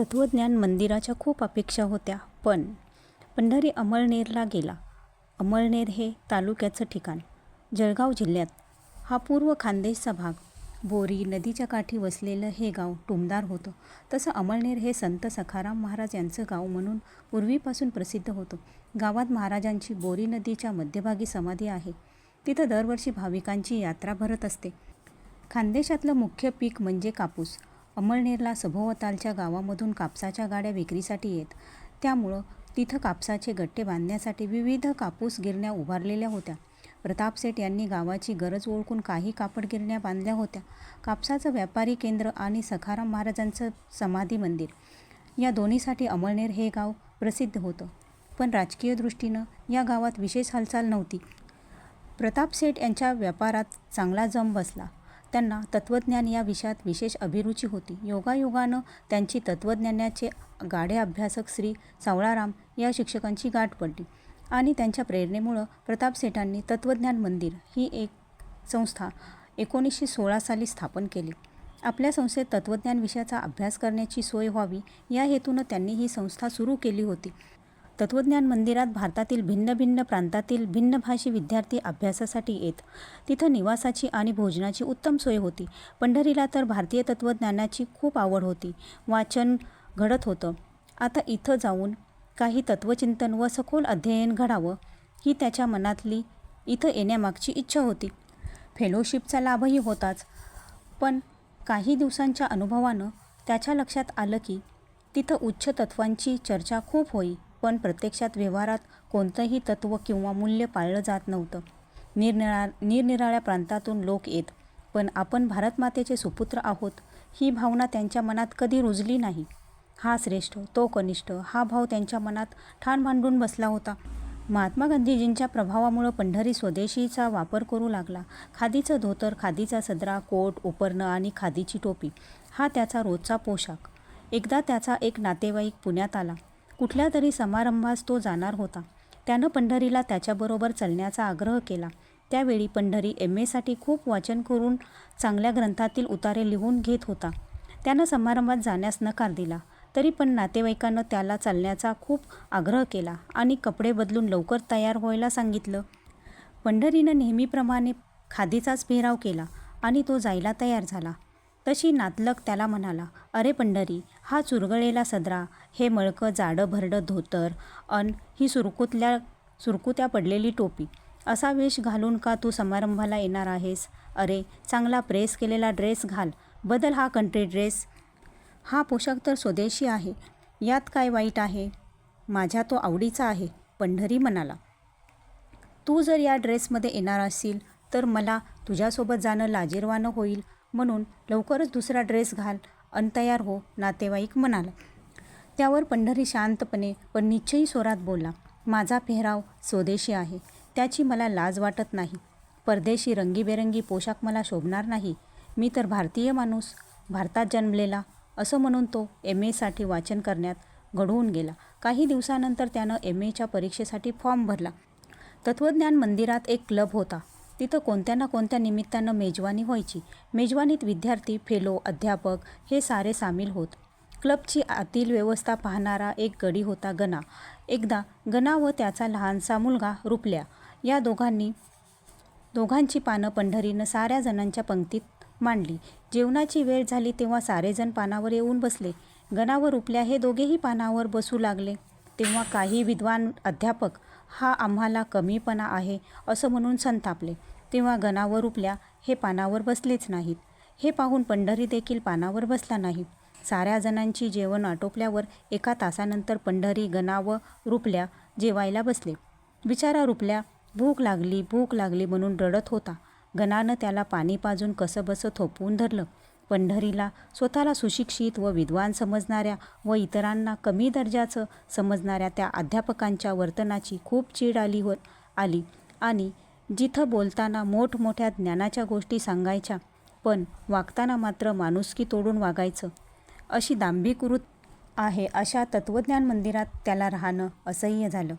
तत्त्वज्ञान मंदिराच्या खूप अपेक्षा होत्या पण पंढरी अमळनेरला गेला. अमळनेर हे तालुक्याचं ठिकाण. जळगाव जिल्ह्यात हा पूर्व खानदेशचा भाग. बोरी नदीच्या काठी वसलेलं हे गाव टुमदार होतं. तसं अमळनेर हे संत सखाराम महाराज यांचं गाव म्हणून पूर्वीपासून प्रसिद्ध होतं. गावात महाराजांची बोरी नदीच्या मध्यभागी समाधी आहे. तिथं दरवर्षी भाविकांची यात्रा भरत असते. खानदेशातलं मुख्य पीक म्हणजे कापूस. अमळनेरला सभोवतालच्या गावामधून कापसाच्या गाड्या विक्रीसाठी येत. त्यामुळं तिथं कापसाचे गट्टे बांधण्यासाठी विविध कापूस गिरण्या उभारलेल्या होत्या. प्रताप सेठ यांनी गावाची गरज ओळखून काही कापड गिरण्या बांधल्या होत्या. कापसाचं व्यापारी केंद्र आणि सखाराम महाराजांचं समाधी मंदिर. या दोन्हीसाठी अमळनेर हे गाव प्रसिद्ध होतं. पण राजकीय दृष्टीनं या गावात विशेष हालचाल नव्हती. प्रताप सेठ यांच्या व्यापारात चांगला जम बसला. त्यांना तत्त्वज्ञान या विषयात विशेष अभिरुची होती. योगायोगानं त्यांची तत्त्वज्ञानाचे गाढे अभ्यासक श्री सावळाराम या शिक्षकांची गाठ पडली आणि त्यांच्या प्रेरणेमुळं प्रताप सेठांनी तत्त्वज्ञान मंदिर ही एक संस्था एकोणीसशे सोळा साली स्थापन केली. आपल्या संस्थेत तत्त्वज्ञान विषयाचा अभ्यास करण्याची सोय व्हावी या हेतूनं त्यांनी ही संस्था सुरू केली होती. तत्त्वज्ञान मंदिरात भारतातील भिन्न भिन्न प्रांतातील भिन्न भाषी विद्यार्थी अभ्यासासाठी येत. तिथं निवासाची आणि भोजनाची उत्तम सोय होती. पंढरीला तर भारतीय तत्त्वज्ञानाची खूप आवड होती. वाचन घडत होतं. आता इथं जाऊन काही तत्त्वचिंतन व सखोल अध्ययन घडावं ही त्याच्या मनातली इथं येण्यामागची इच्छा होती. फेलोशिपचा लाभही होताच. पण काही दिवसांच्या अनुभवानं त्याच्या लक्षात आलं की तिथं उच्च तत्वांची चर्चा खूप होई. पण प्रत्यक्षात व्यवहारात कोणतंही तत्त्व किंवा मूल्य पाळलं जात नव्हतं. निरनिळा निरनिराळ्या प्रांतातून लोक येत पण आपण भारतमातेचे सुपुत्र आहोत ही भावना त्यांच्या मनात कधी रुजली नाही. हा श्रेष्ठ तो कनिष्ठ हा भाव त्यांच्या मनात ठाण मांडून बसला होता. महात्मा गांधीजींच्या प्रभावामुळं पंढरी स्वदेशीचा वापर करू लागला. खादीचं धोतर खादीचा सदरा कोट उपरणं आणि खादीची टोपी हा त्याचा रोजचा पोशाख. एकदा त्याचा एक नातेवाईक पुण्यात आला. कुठल्या तरी समारंभास तो जाणार होता. त्यानं पंढरीला त्याच्याबरोबर चालण्याचा आग्रह केला. त्यावेळी पंढरी एम एसाठी खूप वाचन करून चांगल्या ग्रंथातील उतारे लिहून घेत होता. त्यानं समारंभात जाण्यास नकार दिला. तरी पण नातेवाईकानं त्याला चालण्याचा खूप आग्रह केला आणि कपडे बदलून लवकर तयार व्हायला सांगितलं. पंढरीनं नेहमीप्रमाणे खादीचाच पेहराव केला आणि तो जायला तयार झाला. तशी नातलक त्याला म्हणाला अरे पंढरी हा चुरगळेला सदरा हे मळकं जाडं भरडं धोतर अन ही सुरकुतल्या सुरकुत्या पडलेली टोपी. असा वेश घालून का तू समारंभाला येणार आहेस? अरे चांगला प्रेस केलेला ड्रेस घाल. बदल हा कंट्री ड्रेस हा पोशाख तर स्वदेशी आहे. यात काय वाईट आहे? माझ्या तो आवडीचा आहे पंढरी म्हणाला. तू जर या ड्रेसमध्ये येणार असशील तर मला तुझ्यासोबत जाणं लाजीरवानं होईल. म्हणून लवकरच दुसरा ड्रेस घाल अन तयार हो नातेवाईक म्हणाला. त्यावर पंढरी शांतपणे पण निश्चयी स्वरात बोलला माझा पेहराव स्वदेशी आहे त्याची मला लाज वाटत नाही. परदेशी रंगीबेरंगी पोशाख मला शोभणार नाही. मी तर भारतीय माणूस भारतात जन्मलेला. असं म्हणून तो एम एसाठी वाचन करण्यात घडवून गेला. काही दिवसानंतर त्यानं एम एच्या परीक्षेसाठी फॉर्म भरला. तत्त्वज्ञान मंदिरात एक क्लब होता. तिथं कोणत्या ना कोणत्या निमित्तानं मेजवानी व्हायची? मेजवानीत विद्यार्थी फेलो अध्यापक हे सारे सामील होत. क्लबची आतील व्यवस्था पाहणारा एक गडी होता गणा. एकदा गणा व त्याचा लहानसा मुलगा रुपल्या. या दोघांनी दोघांची पानं पंढरीनं साऱ्या जणांच्या पंक्तीत मांडली. जेवणाची वेळ झाली तेव्हा सारेजण पानावर येऊन बसले. गणावर उपल्या हे दोघेही पानावर बसू लागले. तेव्हा काही विद्वान अध्यापक हा आम्हाला कमीपणा आहे असं म्हणून संतापले. तेव्हा गणावर उपल्या हे पानावर बसलेच नाहीत. हे पाहून पंढरी देखील पानावर बसला नाही. साऱ्या जणांची जेवण आटोपल्यावर एका तासानंतर पंढरी गणाव रुपल्या जेवायला बसले. बिचारा रुपल्या भूक लागली भूक लागली म्हणून रडत होता. गणानं त्याला पाणी पाजून कसंबसं थोपवून धरलं. पंढरीला स्वतःला सुशिक्षित व विद्वान समजणाऱ्या व इतरांना कमी दर्जाचं समजणाऱ्या त्या अध्यापकांच्या वर्तनाची खूप चीड आली हो आली. आणि जिथं बोलताना मोठमोठ्या ज्ञानाच्या गोष्टी सांगायच्या पण वागताना मात्र माणुसकी तोडून वागायचं. अशी दांभिक आहे अशा तत्त्वज्ञान मंदिरात त्याला राहणं असह्य झालं.